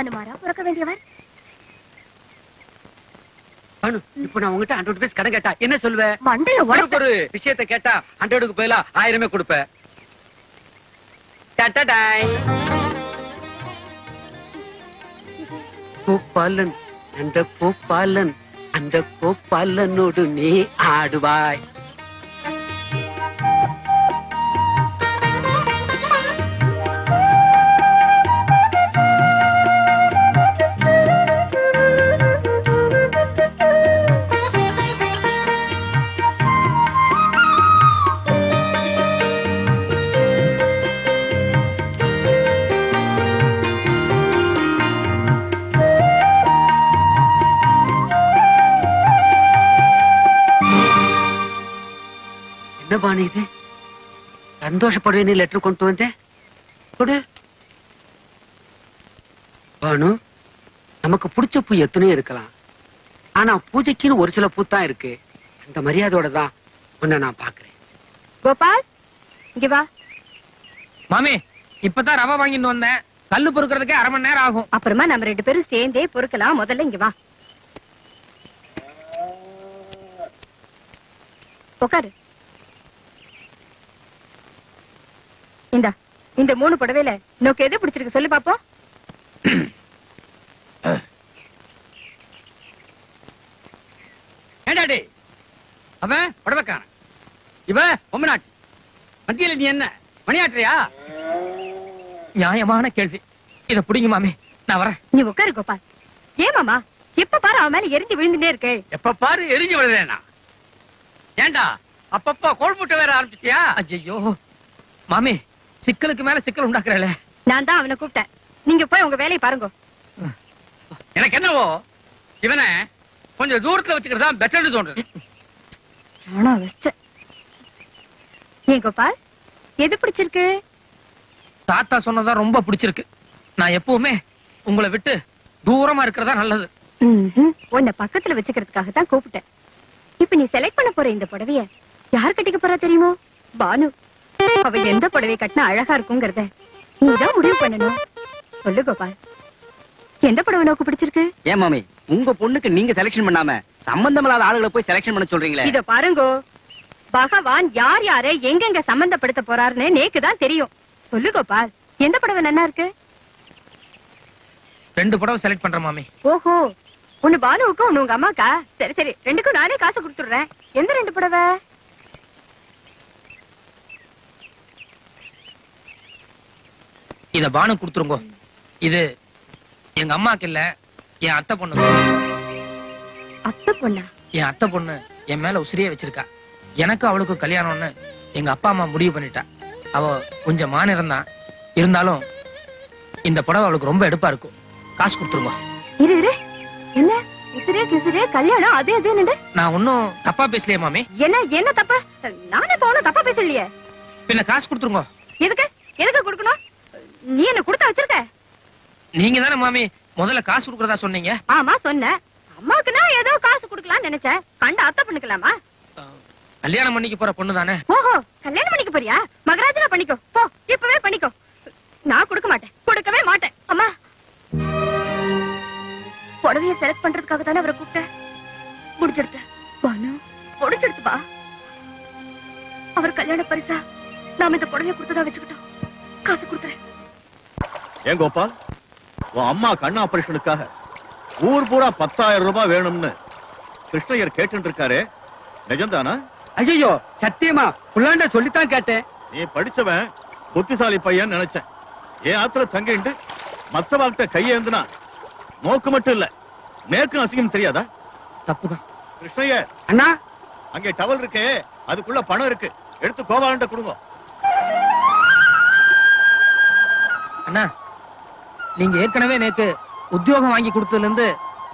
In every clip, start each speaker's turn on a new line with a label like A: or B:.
A: அனுமாரா? பிறக்க வேண்டியவர்?
B: பானு இப்ப நான் உங்ககிட்ட ஹண்ட்ரட் ருபீஸ் கடன் கேட்டா என்ன சொல்லுவ?
A: மண்டைய
B: உனக்கு ஒரு விஷயத்தை கேட்டா ஹண்ட்ரடுக்கு பதிலா ஆயிரமே கொடுப்ப. டட்டடாய். பூப்பாலன் அந்த பூப்பாலன் அந்த பூப்பாலனோடு நீ ஆடுவாய். சந்தோஷப்படுவேன்னு லெட்டர் கொண்டு வந்தேன். கொடு. பானு நமக்கு பிடிச்ச பூ எத்தனையோ இருக்கலாம். ஆனா பூஜைக்குன்னு ஒரு சில பூ தான் இருக்கு. அந்த மரியாதையோட தான் உன்னை நான் பாக்குறேன்
A: கோபால் இங்க வா.
C: மாமி இப்பதான் ரவை வாங்கிட்டு வந்தேன். கல்லு பொறுக்கிறதுக்கே அரை மணி நேரம் ஆகும்.
A: அப்புறமா நம்ம ரெண்டு பேரும் சேர்ந்தே பொறுக்கலாம். முதல்ல இங்க வா. உட்காரு இந்த இந்த மூணு புடவையில நோக்கு எது பிடிச்சிருக்கு சொல்லு பாப்போம்.
B: ஏண்டாடி அவன் புடவைக்காரன். இவ பொம்மநாட்டி. மத்தியில நீ என்ன மணியாட்டுறியா?
C: நியாயமான கேள்வி. இத புடிங்க மாமி நான் வரேன்.
A: நீ உட்காரு கோபால். ஏன் மாமா எப்ப பாரு அவன் மேல எரிஞ்சு விழுந்துட்டே இருக்கே.
B: எப்ப பாரு எரிஞ்சு விழுறேனா? ஏண்டா அப்பப்ப கோல் முட்டை வேற ஆரம்பிச்சிட்டியா?
C: ஐயோ மாமி சிக்கலுக்கு மேல சிக்கல் உண்டாக்குறல
A: நான் தான் அவனை கூப்பிட்டேன். நீங்க போய் உங்க வேலையை பாருங்க.
B: எனக்கு என்னவோ இவனை கொஞ்சம் தூரத்துல வச்சுக்கிறதா பெட்டர்னு
A: ஆனா வெஸ்ட் ஏன் கோபால் எது பிடிச்சிருக்கு?
C: தாத்தா சொன்னதா ரொம்ப பிடிச்சிருக்கு. நான் எப்பவுமே உங்களை விட்டு தூரமா இருக்கிறதா நல்லது.
A: உன்னை பக்கத்துல வச்சுக்கிறதுக்காக தான் கூப்பிட்டேன். இப்ப நீ செலக்ட் பண்ண போற இந்த புடவைய யார் கட்டிக்க போறா தெரியுமோ? பானு. அவ எந்த புடவை கட்டினா அழகா இருக்குங்கிறத நீதான் முடிவு பண்ணணும். சொல்லு கோபால். எந்த புடவை நோக்கு பிடிச்சிருக்கு?
D: ஏன் மாமி உங்க பொண்ணுக்கு நீங்க செலக்ஷன் பண்ணாம சம்பந்தம் இல்லாத ஆளுகளை போய் செலக்ஷன் பண்ண சொல்றீங்களே?
A: இத பாருங்கோ. பகவான் யார் யார எங்கெங்க சம்பந்தப்படுத்த போறாருன்னு நேக்கு தான் தெரியும். சொல்லு கோபால் எந்த புடவை நல்லா இருக்கு?
C: ரெண்டு புடவை செலக்ட் பண்றேன் மாமி.
A: ஓஹோ ஒண்ணு பானுவுக்கும் ஒண்ணு உங்க அம்மாக்கா? சரி சரி ரெண்டுக்கும் நானே காசு கொடுத்துடுறேன். எந்த ரெண்டு புடவை?
C: இத பானு கொடுத்துருங்கோ. இது எங்க அம்மாக்கு இல்ல என் அத்தை பொண்ணு.
A: அத்தை பொண்ணா?
C: என் அத்தை பொண்ணு என் மேல உசிரியே வச்சிருக்கா. எனக்கு அவளுக்கு கல்யாணம்னு எங்க அப்பா அம்மா முடிவு பண்ணிட்டா. அவ கொஞ்சம் மாநிலம் தான். இருந்தாலும் இந்த புடவை அவளுக்கு ரொம்ப எடுப்பா இருக்கும் காசு கொடுத்துருங்க.
A: இரு இரு. என்ன? கிசிரே கிசிரே கல்யாணம் அது எதுன்னு
C: நான் ஒன்னும் தப்பா பேசலையே மாமி.
A: என்ன என்ன தப்பா? நானே ஒண்ணும் தப்பா பேசலையே.
C: பின்ன காசு கொடுத்துருங்க.
A: எதுக்கு? எதுக்கு கொடுக்கணும்? நீ என்ன கொடுத்தா வச்சிருக்க?
C: நீங்க தானே மாமி முதல்ல காசு கொடுக்கறதா சொன்னீங்க?
A: ஆமா சொன்ன. அம்மாக்குன்னா ஏதோ காசு கொடுக்கலாம்னு நினைச்சேன் கண்ட அத்தை பண்ணிக்கலாமா?
C: கல்யாணம் பண்ணிக்க போற பொண்ணு தானே
A: ஓஹோ கல்யாணம் பண்ணிக்க போறியா? மகராஜனா பண்ணிக்கோ. போ இப்பவே பண்ணிக்கோ. நான் கொடுக்க மாட்டேன். கொடுக்கவே மாட்டேன். அம்மா. புடவைய செலக்ட் பண்றதுக்காக தானே அவரை கூப்பிட்டேன் முடிச்செடுத்த. பானு முடிச்செடுத்து வா. அவர் கல்யாண பரிசா நாம இந்த புடவைய கொடுத்ததா வச்சுக்கிட்டோம். காசு கொடுத்துறேன்.
E: ஏன் கோபால்? உன் அம்மா கண் ஆபரேஷனுக்காக ஊர் பூரா பத்தாயிரம் ரூபாய் வேணும்னு கிருஷ்ணய்யர் கேட்டு இருக்காரு நிஜம்தானா?
B: ஐயோ சத்தியமா? புள்ளாண்ட சொல்லித்தான் கேட்டேன்.
E: நீ படிச்சவன் புத்திசாலி பையன் நினைச்சேன். ஏன் ஆத்துல தங்கிட்டு மத்தவாக்கிட்ட கையேந்துனா நோக்கு மட்டும் இல்ல நேக்கும் அசிங்கம் தெரியாதா?
C: தப்புதான்.
E: கிருஷ்ணய்யர்
B: அண்ணா?
E: அங்கே டவல் இருக்கே அதுக்குள்ள பணம் இருக்கு. எடுத்து கோபாலன்ட்ட கொடுங்க.
C: அண்ணா நீங்க ஏற்கனவே நேத்து உத்தியோகம் வாங்கி கொடுத்ததுல இருந்து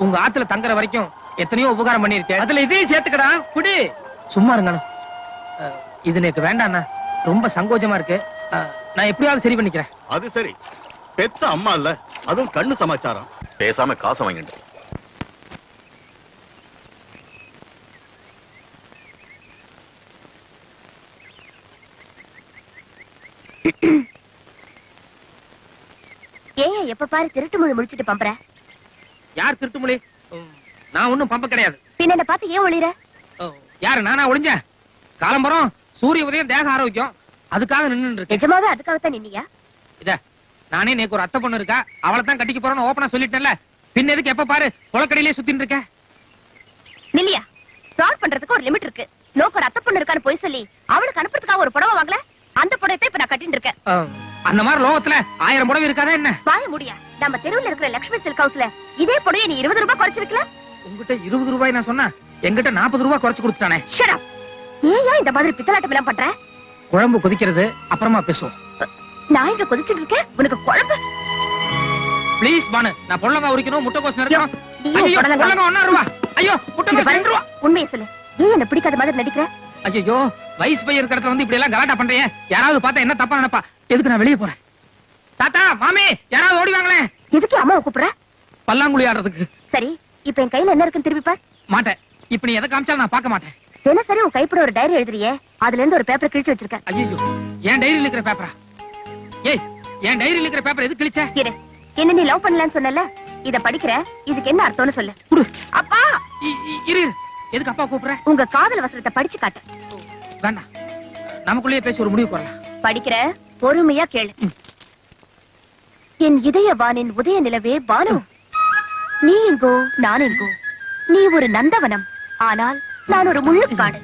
C: உங்க ஆத்துல தங்குற வரைக்கும் எத்தனையோ உபகாரம் பண்ணிருக்கேன்
B: அதுல இதையும் சேர்த்துக்கடா. குடி.
C: சும்மா இருங்க இது எனக்கு வேண்டாம் ரொம்ப சங்கோஜமா இருக்கு. நான் எப்படியாவது சரி பண்ணிக்கிறேன்.
E: அது சரி. பெத்த அம்மா இல்ல. அதுவும் கண்ணு சமாச்சாரம். பேசாம காசு வாங்கிட்டு.
F: ஏன் எப்ப பாரு திருட்டு மொழி முடிச்சிட்டு பம்பற?
C: யார் திருட்டுமொழி? உம், நான் ஒண்ணும் பம்ப கிடையாது.
F: பின்ன என்ன பார்த்து ஏன் ஒளிர
C: யாரு நானா ஒளிஞ்சேன் காலம்பரம் சூரிய உதயம் தேக ஆரோக்கியம். அதுக்காக நின்னு இருக்கேன்.
F: நிஜமாவே அதுக்காகத்தான் நின்னியா?
C: இத நானே நேக்கு ஒரு அத்தை பொண்ணு இருக்கா? அவளை தான் கட்டிக்க போறேன்னு ஓப்பனா சொல்லிட்டேன்ல. பின்ன எதுக்கு எப்ப பாரு குளக்கடையிலே சுத்தின்னு இருக்க?
F: நில்லியா ஃப்ராட் பண்றதுக்கு ஒரு லிமிட் இருக்கு. நோக்கு ஒரு அத்தை பொண்ணு இருக்கான்னு போய் சொல்லி அவளுக்கு அனுப்புறதுக்காக ஒரு புடவை வாங்கல? அந்த புடவை இப்ப நான் கட்டிட்டு இருக்கேன்.
C: அந்த மாதிரி லோகத்துல ஆயிரம் புடவை இருக்காதா என்ன?
F: வாய முடியா. நம்ம தெருவுல இருக்கிற லட்சுமி சில்க் ஹவுஸ்ல இதே புடவை நீ இருபது ரூபாய் குறைச்சு வைக்கல?
C: உங்ககிட்ட இருபது ரூபாய் நான் சொன்னா என்கிட்ட நாற்பது ரூபாய் குறைச்சு கொடுத்துட்டானே.
F: ஷட் அப் ஏன் இந்த மாதிரி பித்தலாட்டம் எல்லாம் பண்ற?
C: குழம்பு கொதிக்கிறது அப்புறமா பேசுவோம்.
F: நான் இங்க கொதிச்சிட்டு இருக்கேன். உனக்கு குழம்பு?
C: ப்ளீஸ் பானு நான் பொள்ளங்க உரிக்கணும் முட்டைக்கோஸ் நிறக்கணும். ஐயோ. பொள்ளங்க ஒன்னா ரூபா. ஐயோ முட்டைக்கோஸ்
F: பாரு,
C: ரெண்டு ரூபா
F: உண்மையை சொல்லு. ஏன் என்ன பிடிக்காத மாதிரி நடிக்கிற?
C: ஐயோ வயசு பையன் இருக்கிற இடத்துல வந்து இப்படி எல்லாம் கலாட்டா பண்றீங்க? யாராவது பார்த்தா என்ன தப்பா நினைப்பா? எதுக்கு நான் வெளியே போறேன்? தாத்தா மாமி யாராவது ஓடி வாங்களேன்
F: எதுக்கு அம்மாவை கூப்பிடுற?
C: பல்லாங்குழி ஆடுறதுக்கு.
F: சரி இப்ப என் கையில என்ன இருக்குன்னு திருப்பி பார்.
C: மாட்டேன். இப்ப நீ எதை காமிச்சாலும் நான் பார்க்க மாட்டேன்.
F: தினசரி உன் கைப்பட ஒரு டைரி எழுதுறியே அதுல இருந்து ஒரு பேப்பர் கிழிச்சு வச்சிருக்கேன்.
C: ஐயோ என் டைரியில் இருக்கிற பேப்பரா ஏய் என் டைரியில் இருக்கிற பேப்பர் எது கிழிச்ச?
F: இரு என்ன நீ லவ் பண்ணலன்னு சொன்னல இத படிக்கிற இதுக்கு என்ன அர்த்தம்னு சொல்லு. அப்பா!
C: இரு. எதுக்கு அப்பா கூப்பிடுற?
F: உங்க காதல் வசனத்தை படிச்சு காட்டு.
C: வேண்டாம் நமக்குள்ளேயே பேசி ஒரு முடிவு வரலாம்.
F: படிக்கிற பொறுமையா கேளு. என் இதய வானின் உதய நிலவே பானு. நீ எங்கோ நான் எங்கோ நீ ஒரு நந்தவனம். ஆனால் நான் ஒரு முள்ளுக்காடு.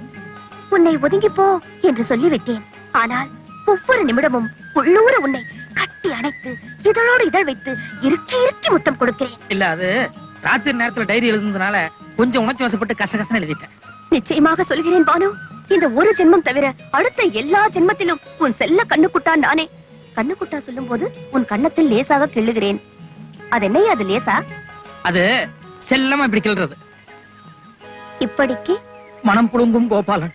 F: உன்னை ஒதுங்கி போ என்று சொல்லிவிட்டேன். ஆனால் ஒவ்வொரு நிமிடமும் உள்ளூர உன்னை கட்டி அணைத்து இதழோடு இதழ் வைத்து இறுக்கி இறுக்கி முத்தம் கொடுக்கிறேன்.
C: இல்ல அது ராத்திரி நேரத்துல டைரி எழுதுனதுனால கொஞ்சம் உணர்ச்சி வசப்பட்டு கசகசன்னு எழுதிட்டேன்.
F: நிச்சயமாக சொல்கிறேன் பானு. இந்த ஒரு ஜென்மம் தவிர அடுத்த எல்லா ஜென்மத்திலும் உன் செல்ல கண்ணுக்குட்டா நானே. கண்ணுக்குட்டா சொல்லும் போது உன் கன்னத்தில் லேசாக கிள்ளுகிறேன். அது என்னையா அது லேசா?
C: அது செல்லமா இப்படி கிள்றது?
F: இப்படிக்கு?
C: மனம் புழுங்கும் கோபாலன்.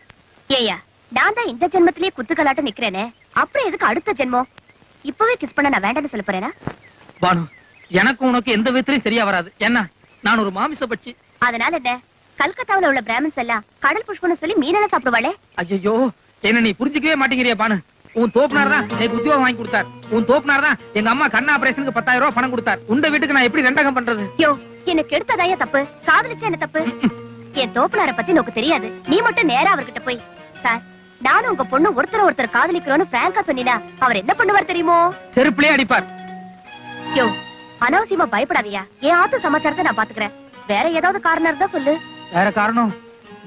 F: ஏயா நான் தான் இந்த ஜென்மத்திலேயே குத்துக்கலாட்ட நிக்கிறேனே. அப்புறம் எதுக்கு அடுத்த ஜென்மம்? இப்பவே கிஸ் பண்ண நான் வேண்டாம்னு சொல்ல போறேனா?
C: பானு எனக்கு உனக்கு எந்த விதத்திலையும் சரியா வராது. என்ன? நான் ஒரு மாமிச பட்சி.
F: அதனால என்ன? கல்கத்தாவுல உள்ள பிராமின்ஸ் எல்லாம் கடல் புஷ்பம்னு சொல்லி மீனெல்லாம் சாப்பிடுவாளே.
C: ஐயோ என்ன நீ புரிஞ்சுக்கவே மாட்டேங்கிறியா பானு. உன் தோப்புனார் தான் எனக்கு உத்தியோகம் வாங்கி கொடுத்தார். உன் தோப்புனார் தான் எங்க அம்மா கண் ஆபரேஷனுக்கு பத்தாயிரம் ரூபாய் பணம் கொடுத்தார். உண்ட வீட்டுக்கு நான் எப்படி ரெண்டகம் பண்றது?
F: யோ எனக்கு எடுத்ததாயா தப்பு. காதலிச்சா என்ன தப்பு? என் தோப்புனார பத்தி நோக்கு தெரியாது. நீ மட்டும் நேரா அவர்கிட்ட போய் சார் நானும் உங்க பொண்ணு ஒருத்தர் ஒருத்தர் காதலிக்கிறோன்னு பிராங்கா சொன்னீனா அவர் என்ன பண்ணுவார் தெரியுமோ?
C: செருப்பிலே அடிப்பார்.
F: யோ அனாவசியமா பயப்படாதயா. என் ஆத்து சமாச்சாரத்தை நான் பாத்துக்கிறேன். வேற ஏதாவது காரணம் இருந்தா சொல்லு.
C: வேற காரணம்?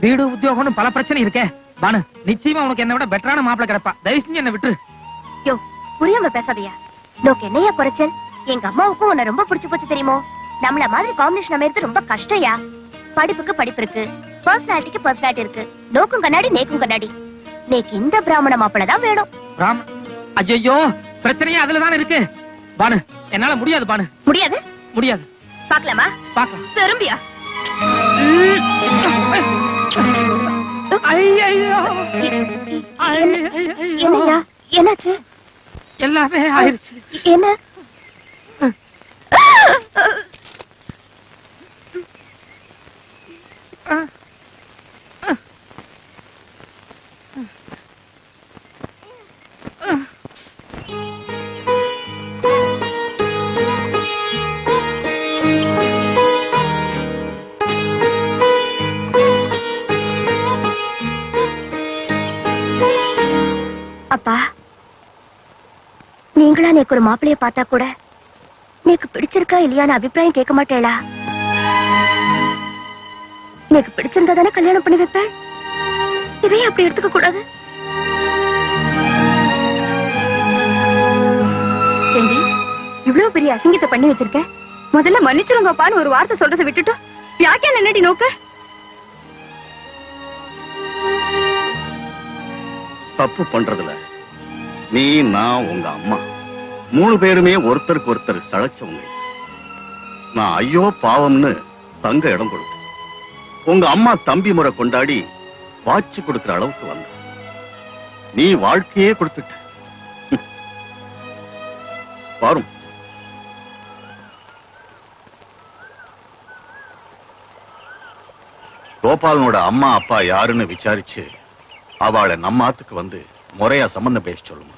C: வீடு உத்தியோகம்னு பல பிரச்சனை இருக்கே. பானு நிச்சயமா உனக்கு என்ன விட பெட்டரான மாப்பிளை கிடப்பா. தயவு செஞ்சு என்ன விட்டுரு.
F: யோ புரியாம பேசாதயா. நோக்கு என்னையா குறைச்சல்? எங்க அம்மாவுக்கும் உன்னை ரொம்ப பிடிச்சு போச்சு தெரியுமோ? நம்மள மாதிரி காம்பினேஷன் அமைறது ரொம்ப கஷ்டம்யா. படிப்புக்கு படிப்பு இருக்கு. பர்சனாலிட்டிக்கு பர்சனாலிட்டி இருக்கு. நோக்கும் கண்ணாடி நேக்கும் கண்ணாடி. நேக்கு இந்த பிராமண மாப்பிள தான் வேணும்.
C: ராம் ஐயோ பிரச்சனையே அதுலதான் இருக்கு. பானு என்னால முடியாது பானு.
F: முடியாது?
C: முடியாது.
F: பாக்கலாமா
C: பாக்கலாம்
F: திரும்பியா. என்னாச்சு?
C: எல்லாமே ஆயிருச்சு
F: என்ன? அப்பா. நீங்களா நேக்கு ஒரு மாப்பிளைய பார்த்தா கூட நேக்கு பிடிச்சிருக்கா இல்லையான்னு அபிப்பிராயம் கேட்க மாட்டேளா? நேக்கு பிடிச்சிருந்தா தானே கல்யாணம் பண்ணி வைப்பேன்? இதையும் அப்படி எடுத்துக்க கூடாது. ஏண்டி இவ்வளவு பெரிய அசிங்கத்தை பண்ணி வச்சிருக்கேன் முதல்ல மன்னிச்சிருங்கப்பான்னு ஒரு வார்த்தை சொல்றதை விட்டுட்டோம் யாக்கே என்னடி நோக்க?
E: தப்பு பண்றதுல நீ நான் உங்க அம்மா. மூணு பேருமே ஒருத்தருக்கு ஒருத்தர் சளைச்சவங்க. நான் ஐயோ பாவம்னு தங்க இடம் கொடுத்தேன். உங்க அம்மா தம்பி முறை கொண்டாடி வாட்சி கொடுக்கிற அளவுக்கு வந்த நீ வாழ்க்கையே கொடுத்துட்ட. ஹம். பாரும். கோபாலனோட அம்மா அப்பா யாருன்னு விசாரிச்சு அவளை நம்ம ஆத்துக்கு வந்து முறையா சம்பந்தம் பேச சொல்லுங்க